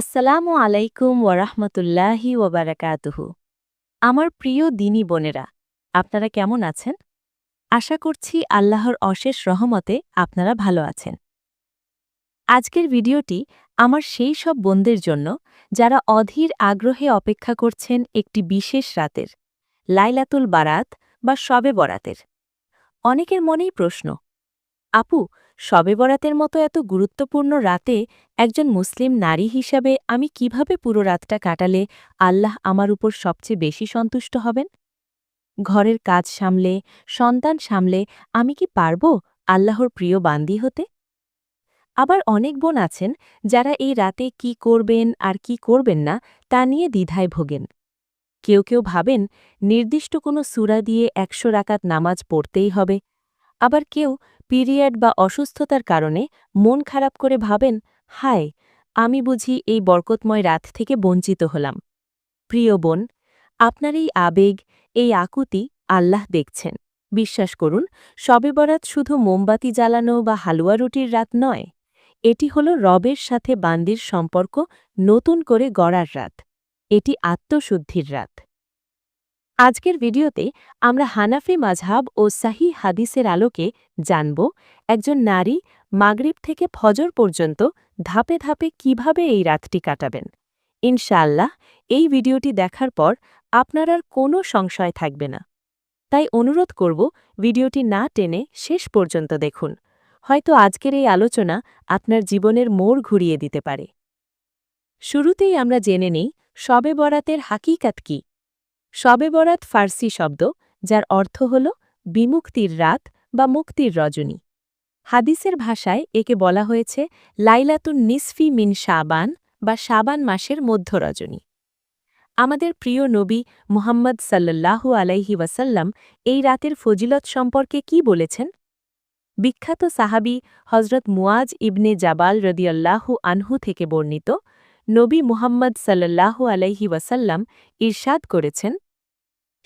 আসসালামু আলাইকুম ওয়ারাহমতুল্লাহি ওবারাকাতুহু আমার প্রিয় দিনী বোনেরা, আপনারা কেমন আছেন? আশা করছি আল্লাহর অশেষ রহমতে আপনারা ভালো আছেন। আজকের ভিডিওটি আমার সেই সব বোনদের জন্য যারা অধীর আগ্রহে অপেক্ষা করছেন একটি বিশেষ রাতের, লাইলাতুল বারাত বা শবে বরাতের। অনেকের মনেই প্রশ্ন আপু, শবে বরাতের মতো এত গুরুত্বপূর্ণ রাতে একজন মুসলিম নারী হিসাবে আমি কীভাবে পুরো রাতটা কাটালে আল্লাহ আমার উপর সবচেয়ে বেশি সন্তুষ্ট হবেন? ঘরের কাজ সামলে, সন্তান সামলে আমি কি পারব আল্লাহর প্রিয় বান্দি হতে? আবার অনেক বোন আছেন যারা এই রাতে কি করবেন আর কি করবেন না তা নিয়ে দ্বিধায় ভোগেন। কেউ কেউ ভাবেন নির্দিষ্ট কোনো সুরা দিয়ে একশো রাকাত নামাজ পড়তেই হবে। আবার কেউ পিরিয়ড বা অসুস্থতার কারণে মন খারাপ করে ভাবেন, হায়, আমি বুঝি এই বরকতময় রাত থেকে বঞ্চিত হলাম। প্রিয় বোন, আপনার এই আবেগ, এই আকুতি আল্লাহ দেখছেন। বিশ্বাস করুন শবে বরাত শুধু মোমবাতি জ্বালানো বা হালুয়া রুটির রাত নয়, এটি হল রবের সাথে বান্দির সম্পর্ক নতুন করে গড়ার রাত। এটি আত্মশুদ্ধির রাত। আজকের ভিডিওতে আমরা হানাফি মাঝহাব ও সাহি হাদিসের আলোকে জানব একজন নারী মাগরিব থেকে ফজর পর্যন্ত ধাপে ধাপে কীভাবে এই রাতটি কাটাবেন। ইনশাআল্লাহ, এই ভিডিওটি দেখার পর আপনার আর কোনো সংশয় থাকবে না। তাই অনুরোধ করব ভিডিওটি না টেনে শেষ পর্যন্ত দেখুন। হয়তো আজকের এই আলোচনা আপনার জীবনের মোড় ঘুরিয়ে দিতে পারে। শুরুতেই আমরা জেনে নেই শবে বরাতের হাকিকাত কী? শবে বরাত ফার্সি শব্দ, যার অর্থ হল বিমুক্তির রাত বা মুক্তির রজনী। হাদিসের ভাষায় একে বলা হয়েছে লাইলাতুন নিসফি মিন শাবান বা শাবান মাসের মধ্যরজনী আমাদের প্রিয় নবী মুহাম্মদ সাল্লাল্লাহু আলাইহি ওয়াসাল্লাম এই রাতের ফজিলত সম্পর্কে কি বলেছেন? বিখ্যাত সাহাবি হজরত মুয়াজ ইবনে জাবাল রদিয়াল্লাহু আনহু থেকে বর্ণিত নবী মুহাম্মদ সাল্লাল্লাহু আলাইহি ওয়াসাল্লাম ইরশাদ করেছেন,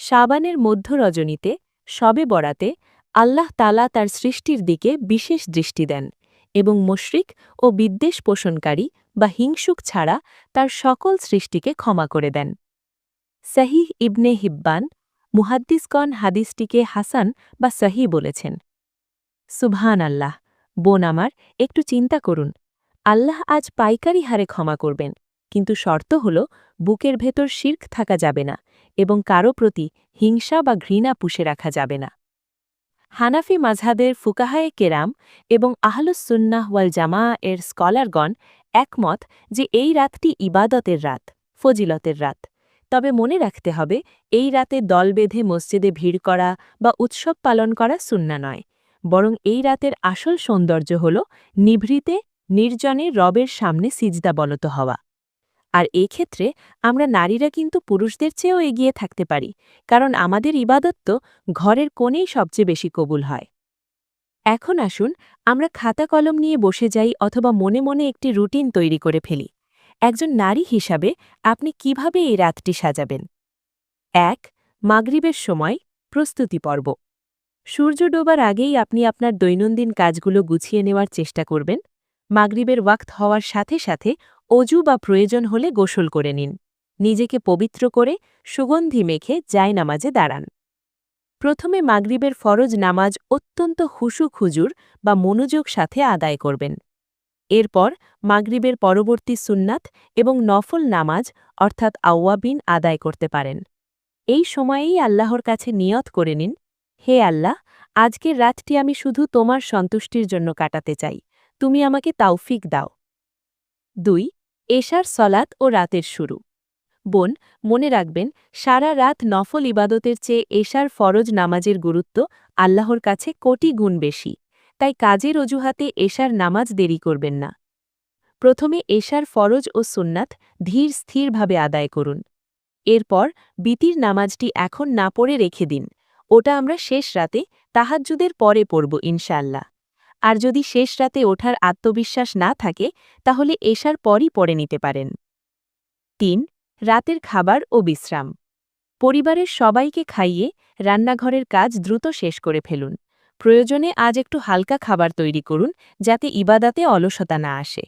শাবানের মধ্য রজনীতে, শবে বরাতে আল্লাহ তালা তার সৃষ্টির দিকে বিশেষ দৃষ্টি দেন এবং মুশরিক ও বিদ্বেষ পোষণকারী বা হিংসুক ছাড়া তার সকল সৃষ্টিকে ক্ষমা করে দেন। সাহিহ ইবনে হিব্বান মুহাদ্দিসগণ হাদিসটিকে হাসান বা সহি বলেছেন। সুবহান আল্লাহ বোন আমার, একটু চিন্তা করুন আল্লাহ আজ পাইকারি হারে ক্ষমা করবেন, কিন্তু শর্ত হল বুকের ভেতর শির্ক থাকা যাবে না এবং কারও প্রতি হিংসা বা ঘৃণা পুষে রাখা যাবে না। হানাফি মাঝহাদের ফুকাহায়ে কেরাম এবং আহলুসুন্নাহ ওয়াল জামা এর স্কলারগণ একমত যে এই রাতটি ইবাদতের রাত, ফজিলতের রাত। তবে মনে রাখতে হবে, এই রাতে দল বেঁধে মসজিদে ভিড় করা বা উৎসব পালন করা সুন্না নয়, বরং এই রাতের আসল সৌন্দর্য হল নিভৃতে নির্জনে রবের সামনে সিজদা বলত হওয়া। আর এই ক্ষেত্রে আমরা নারীরা কিন্তু পুরুষদের চেয়েও এগিয়ে থাকতে পারি, কারণ আমাদের ইবাদত তো ঘরের কোণেই সবচেয়ে বেশি কবুল হয়। এখন আসুন আমরা খাতা কলম নিয়ে বসে যাই অথবা মনে মনে একটি রুটিন তৈরি করে ফেলি। একজন নারী হিসাবে আপনি কীভাবে এই রাতটি সাজাবেন? এক, মাগরিবের সময় প্রস্তুতি পর্ব। সূর্য ডোবার আগেই আপনি আপনার দৈনন্দিন কাজগুলো গুছিয়ে নেওয়ার চেষ্টা করবেন। মাগরিবের ওয়াক্ত হওয়ার সাথে সাথে অজু বা প্রয়োজন হলে গোসল করে নিন। নিজেকে পবিত্র করে সুগন্ধি মেখে যায় নামাজে দাঁড়ান। প্রথমে মাগরিবের ফরজ নামাজ অত্যন্ত হুসু খুজুর বা মনোযোগ সাথে আদায় করবেন। এরপর মাগরিবের পরবর্তী সুন্নাত এবং নফল নামাজ, অর্থাৎ আউয়াবিন আদায় করতে পারেন। এই সময়েই আল্লাহর কাছে নিয়ত করে নিন, হে আল্লাহ, আজকের রাতটি আমি শুধু তোমার সন্তুষ্টির জন্য কাটাতে চাই। তুমি আমাকে তাওফিক দাও। দুই, এশার সলাত ও রাতের শুরু। বোন, মনে রাখবেন, সারা রাত নফল ইবাদতের চেয়ে এশার ফরজ নামাজের গুরুত্ব আল্লাহর কাছে কোটি গুণ বেশি, তাই কাজের অজুহাতে এশার নামাজ দেরি করবেন না। প্রথমে এশার ফরজ ও সুন্নাত ধীর স্থিরভাবে আদায় করুন। এরপর বিতির নামাজটি এখন না পড়ে রেখে দিন। ওটা আমরা শেষ রাতে তাহাজ্জুদের পরে পড়ব ইনশাল্লাহ আর যদি শেষ রাতে ওঠার আত্মবিশ্বাস না থাকে, তাহলে এশার পরই পড়ে নিতে পারেন। তিন, রাতের খাবার ও বিশ্রাম। পরিবারের সবাইকে খাইয়ে রান্নাঘরের কাজ দ্রুত শেষ করে ফেলুন। প্রয়োজনে আজ একটু হালকা খাবার তৈরি করুন, যাতে ইবাদাতে অলসতা না আসে।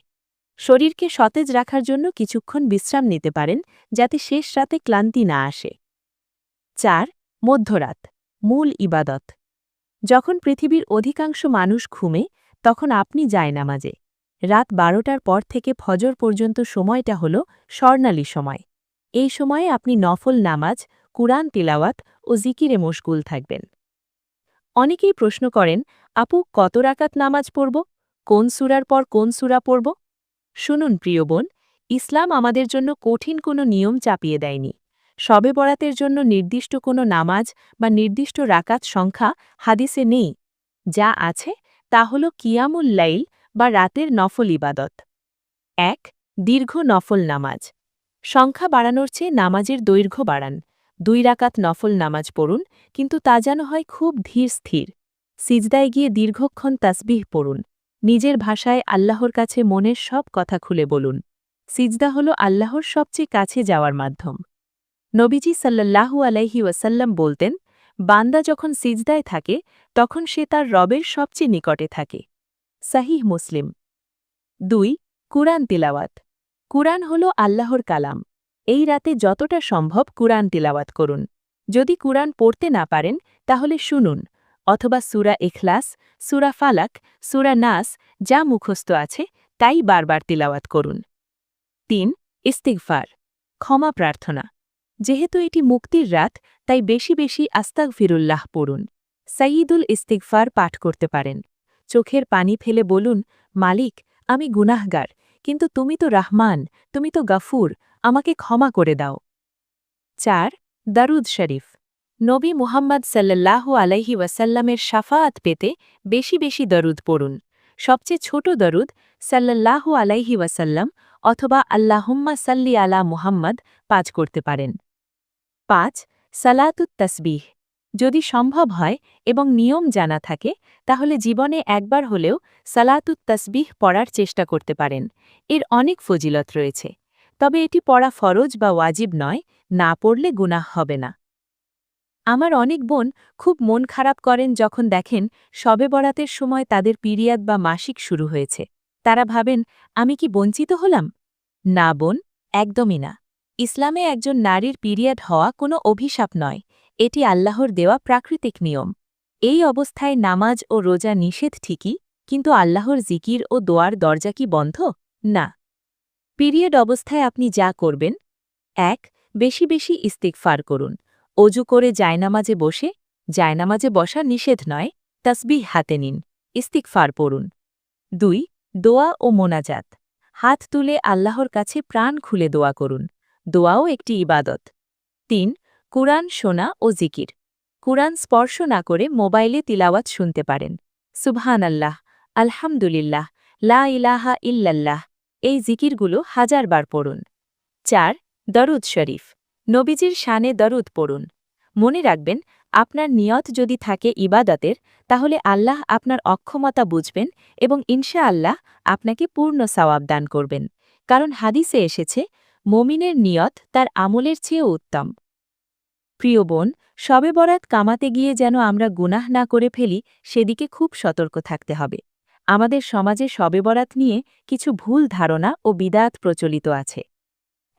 শরীরকে সতেজ রাখার জন্য কিছুক্ষণ বিশ্রাম নিতে পারেন, যাতে শেষ রাতে ক্লান্তি না আসে। চার, মধ্যরাত। মূল ইবাদত। যখন পৃথিবীর অধিকাংশ মানুষ ঘুমে, তখন আপনি যায় নামাজে রাত বারোটার পর থেকে ফজর পর্যন্ত সময়টা হল স্বর্ণালী সময়। এই সময়ে আপনি নফল নামাজ, কুরআন তিলাওয়াত ও জিকিরে মশগুল থাকবেন। অনেকেই প্রশ্ন করেন, আপু, কত রাকাত নামাজ পড়ব? কোন সুরার পর কোন সুরা পড়ব? শুনুন প্রিয় বোন, ইসলাম আমাদের জন্য কঠিন কোনো নিয়ম চাপিয়ে দেয়নি। শবে বরাতের জন্য নির্দিষ্ট কোনো নামাজ বা নির্দিষ্ট রাকাত সংখ্যা হাদিসে নেই। যা আছে তা হল কিয়ামুল লাইল বা রাতের নফল ইবাদত। এক, দীর্ঘ নফল নামাজ। সংখ্যা বাড়ানোর চেয়ে নামাজের দৈর্ঘ্য বাড়ান। দুই রাকাত নফল নামাজ পড়ুন, কিন্তু তা যেন হয় খুব ধীর স্থির। সিজদায় গিয়ে দীর্ঘক্ষণ তাসবিহ পড়ুন। নিজের ভাষায় আল্লাহর কাছে মনের সব কথা খুলে বলুন। সিজদা হল আল্লাহর সবচেয়ে কাছে যাওয়ার মাধ্যম। নবীজি সাল্লাল্লাহু আলাইহি ওয়াসাল্লাম বলতেন, বান্দা যখন সিজদায় থাকে, তখন সে তার রবের সবচেয়ে নিকটে থাকে। সাহিহ মুসলিম। দুই, কুরআন তিলাওয়াত। কুরআন হল আল্লাহর কালাম। এই রাতে যতটা সম্ভব কুরআন তিলাওয়াত করুন। যদি কুরআন পড়তে না পারেন, তাহলে শুনুন, অথবা সুরা এখলাস সুরা ফালাক, সুরা নাস, যা মুখস্থ আছে, তাই বারবার তিলাওয়াত করুন। তিন, ইস্তিগফার। ক্ষমা প্রার্থনা। যেহেতু এটি মুক্তির রাত, তাই বেশি বেশি আস্তাক ফিরুল্লাহ পড়ুন। সাইয়দুল ইস্তিগফার পাঠ করতে পারেন। চোখের পানি ফেলে বলুন, মালিক, আমি গুনাহগার, কিন্তু তুমি তো রাহমান, তুমি তো গাফুর, আমাকে ক্ষমা করে দাও। চার, দারুদ শরীফ। নবী মুহাম্মদ সাল্লাল্লাহু আলাইহি ওয়াসাল্লামের সাফায়াত পেতে বেশি বেশি দরুদ পড়ুন। সবচেয়ে ছোট দরুদ সাল্লাল্লাহু আলাইহি ওয়াসাল্লাম অথবা আল্লাহুম্মা সাল্লি আলা মুহাম্মদ পাঁচ করতে পারেন। পাঁচ, সালাতুত তসবিহ। যদি সম্ভব হয় এবং নিয়ম জানা থাকে, তাহলে জীবনে একবার হলেও সালাতুত তসবিহ পড়ার চেষ্টা করতে পারেন। এর অনেক ফজিলত রয়েছে। তবে এটি পড়া ফরজ বা ওয়াজিব নয়, না পড়লে গুনাহ হবে না। আমার অনেক বোন খুব মন খারাপ করেন যখন দেখেন শবে বরাতের সময় তাদের পিরিয়াদ বা মাসিক শুরু হয়েছে। তারা ভাবেন, আমি কি বঞ্চিত হলাম? না বোন, একদমই না। ইসলামে একজন নারীর পিরিয়ড হওয়া কোনো অভিশাপ নয়, এটি আল্লাহর দেওয়া প্রাকৃতিক নিয়ম। এই অবস্থায় নামাজ ও রোজা নিষেধ ঠিকই, কিন্তু আল্লাহর জিকির ও দোয়ার দরজা কি বন্ধ? না। পিরিয়ড অবস্থায় আপনি যা করবেন, এক, বেশি বেশি ইস্তিকফার করুন। অজু করে জায়নামাজে বসে, জায়নামাজে বসা নিষেধ নয়, তসবিহ হাতে নিন ইস্তিকফার পড়ুন। দুই, দোয়া ও মোনাজাত। হাত তুলে আল্লাহর কাছে প্রাণ খুলে দোয়া করুন। দোয়াও একটি ইবাদত। তিন, কুরআন শোনা ও জিকির। কুরআন স্পর্শ না করে মোবাইলে তিলাওয়াত শুনতে পারেন। সুবহান আল্লাহ আলহামদুলিল্লাহ, লা ইলাহা ইল্লাল্লাহ, এই জিকিরগুলো হাজারবার পড়ুন। চার, দরুদ শরীফ। নবীজির শানে দরুদ পড়ুন। মনে রাখবেন, আপনার নিয়ত যদি থাকে ইবাদতের, তাহলে আল্লাহ আপনার অক্ষমতা বুঝবেন এবং ইনশা আল্লাহ আপনাকে পূর্ণ সওয়াব দান করবেন। কারণ হাদিসে এসেছে মমিনের নিয়ত তার আমলের চেয়েও উত্তম। প্রিয় বোন, শবে বরাত কামাতে গিয়ে যেন আমরা গুনাহ না করে ফেলি, সেদিকে খুব সতর্ক থাকতে হবে। আমাদের সমাজে শবে বরাত নিয়ে কিছু ভুল ধারণা ও বিদাত প্রচলিত আছে।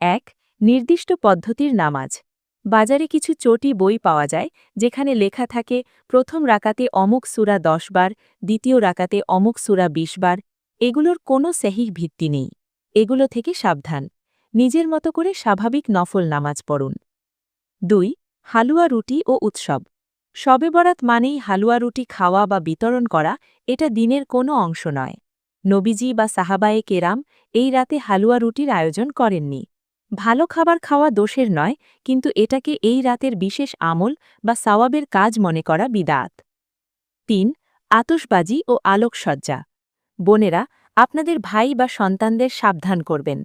এক, নির্দিষ্ট পদ্ধতির নামাজ। বাজারে কিছু চটি বই পাওয়া যায়, যেখানে লেখা থাকে, প্রথম রাকাতে অমুক সুরা দশ বার, দ্বিতীয় রাকাতে অমুক সুরা বিশ বার, এগুলোর কোনো সেহিহ ভিত্তি নেই। এগুলো থেকে সাবধান। নিজের মতো করে স্বাভাবিক নফল নামাজ পড়ুন। দুই, হালুয়া রুটি ও উৎসব। শবে বরাত মানেই হালুয়া রুটি খাওয়া বা বিতরণ করা, এটা দিনের কোনো অংশ নয়। নবীজি বা সাহাবায়ে কেরাম এই রাতে হালুয়া রুটির আয়োজন করেননি। ভালো খাবার খাওয়া দোষের নয়, কিন্তু এটাকে এই রাতের বিশেষ আমল বা সাওয়াবের কাজ মনে করা বিদাত। তিন আতসবাজি ও আলোকসজ্জা। বোনেরা, আপনাদের ভাই বা সন্তানদের সাবধান করবেন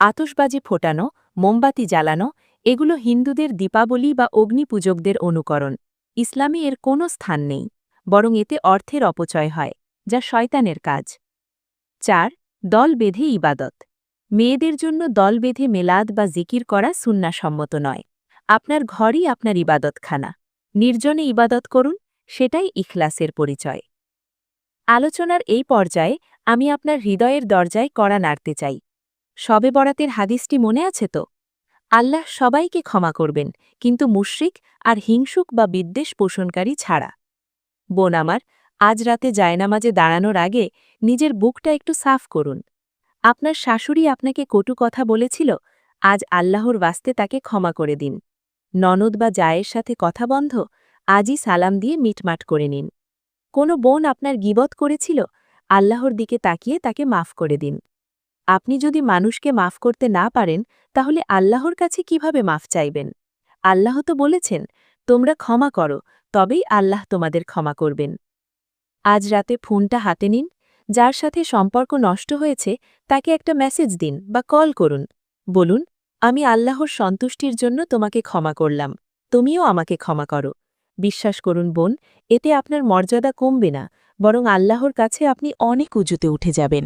আতসবাজি ফোটানো, মোমবাতি জ্বালানো, এগুলো হিন্দুদের দীপাবলি বা অগ্নিপূজকদের অনুকরণ। ইসলামে এর কোনো স্থান নেই, বরং এতে অর্থের অপচয় হয়, যা শয়তানের কাজ। চার, দল বেঁধে ইবাদত। মেয়েদের জন্য দল বেঁধে মেলাদ বা জিকির করা সুন্নাসম্মত নয়। আপনার ঘরই আপনার ইবাদতখানা। নির্জনে ইবাদত করুন, সেটাই ইখলাসের পরিচয়। আলোচনার এই পর্যায়ে আমি আপনার হৃদয়ের দরজায় কড়া নাড়তে চাই। শবে বরাতের হাদিসটি মনে আছে তো? আল্লাহ সবাইকে ক্ষমা করবেন, কিন্তু মুশরিক আর হিংসুক বা বিদ্বেষ পোষণকারী ছাড়া। বোন আমার, আজ রাতে জায়নামাজে দাঁড়ানোর আগে নিজের বুকটা একটু সাফ করুন। আপনার শাশুড়ি আপনাকে কটু কথা বলেছিল, আজ আল্লাহর বাস্তে তাকে ক্ষমা করে দিন। ননদ বা জায়ের সাথে কথা বন্ধ, আজই সালাম দিয়ে মিটমাট করে নিন। কোনো বোন আপনার গিবত করেছিল, আল্লাহর দিকে তাকিয়ে তাকে মাফ করে দিন। আপনি যদি মানুষকে মাফ করতে না পারেন, তাহলে আল্লাহর কাছে কীভাবে মাফ চাইবেন? আল্লাহ তো বলেছেন, তোমরা ক্ষমা করো, তবেই আল্লাহ তোমাদের ক্ষমা করবেন। আজ রাতে ফোনটা হাতে নিন, যার সাথে সম্পর্ক নষ্ট হয়েছে, তাকে একটা মেসেজ দিন বা কল করুন। বলুন, আমি আল্লাহর সন্তুষ্টির জন্য তোমাকে ক্ষমা করলাম, তুমিও আমাকে ক্ষমা করো। বিশ্বাস করুন বোন, এতে আপনার মর্যাদা কমবে না, বরং আল্লাহর কাছে আপনি অনেক উঁচুতে উঠে যাবেন।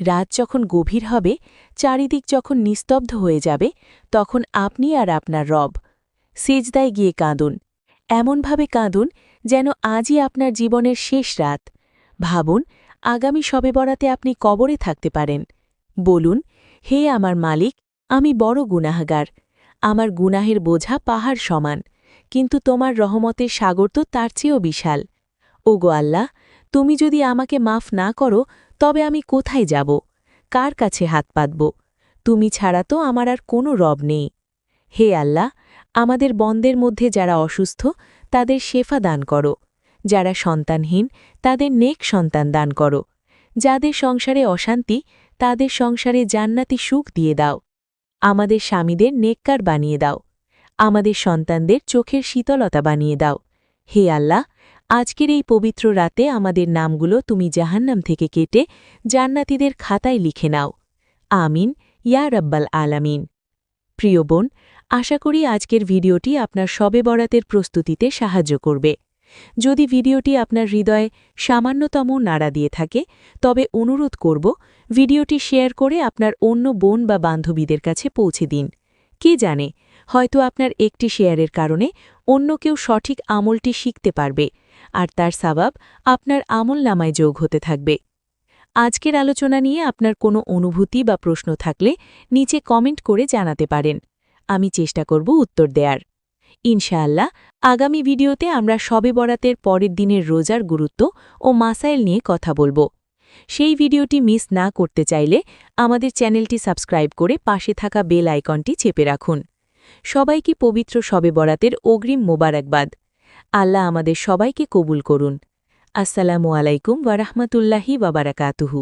রাত যখন গভীর হবে, চারিদিক যখন নিস্তব্ধ হয়ে যাবে, তখন আপনি আর আপনার রব। সেজদায় গিয়ে কাঁদুন। এমনভাবে কাঁদুন যেন আজই আপনার জীবনের শেষ রাত। ভাবুন, আগামী সবে বরাতে আপনি কবরে থাকতে পারেন। বলুন, হে আমার মালিক, আমি বড় গুনাহগার। আমার গুনাহের বোঝা পাহাড় সমান, কিন্তু তোমার রহমতের সাগর তো তার চেয়েও বিশাল। ওগো আল্লাহ, তুমি যদি আমাকে মাফ না করো তবে আমি কোথায় যাব? কার কাছে হাত পাতব? তুমি ছাড়া তো আমার আর কোনো রব নেই। হে আল্লাহ, আমাদের বন্দের মধ্যে যারা অসুস্থ, তাদের শেফা দান করো। যারা সন্তানহীন, তাদের নেক সন্তান দান করো। যাদের সংসারে অশান্তি, তাদের সংসারে জান্নাতি সুখ দিয়ে দাও। আমাদের স্বামীদের নেককার বানিয়ে দাও। আমাদের সন্তানদের চোখের শীতলতা বানিয়ে দাও। হে আল্লাহ আজকের এই পবিত্র রাতে আমাদের নামগুলো তুমি জাহান্নাম থেকে কেটে জান্নাতিদের খাতায় লিখে নাও। আমিন, ইয়া রব্বাল আলামিন। প্রিয় বোন, আশা করি আজকের ভিডিওটি আপনার শবে বরাতের প্রস্তুতিতে সাহায্য করবে। যদি ভিডিওটি আপনার হৃদয়ে সামান্যতম নাড়া দিয়ে থাকে, তবে অনুরোধ করব ভিডিওটি শেয়ার করে আপনার অন্য বোন বা বান্ধবীদের কাছে পৌঁছে দিন। কে জানে, হয়তো আপনার একটি শেয়ারের কারণে অন্য কেউ সঠিক আমলটি শিখতে পারবে। আর তার সাবাব আপনার আমল নামায় যোগ হতে থাকবে। আজকের আলোচনা নিয়ে আপনার কোনো অনুভূতি বা প্রশ্ন থাকলে নিচে কমেন্ট করে জানাতে পারেন। আমি চেষ্টা করব উত্তর দেয়ার। ইনশাআল্লাহ, আগামী ভিডিওতে আমরা শবে বরাতের পরের দিনের রোজার গুরুত্ব ও মাসাইল নিয়ে কথা বলব। সেই ভিডিওটি মিস না করতে চাইলে আমাদের চ্যানেলটি সাবস্ক্রাইব করে পাশে থাকা বেল আইকনটি চেপে রাখুন। সবাইকে পবিত্র শবে বরাতের অগ্রিম মোবারকবাদ। আল্লাহ আমাদের সবাইকে কবুল করুন। আসসালামু আলাইকুম ওয়ারাহমতুল্লাহি বাবারাকাতুহু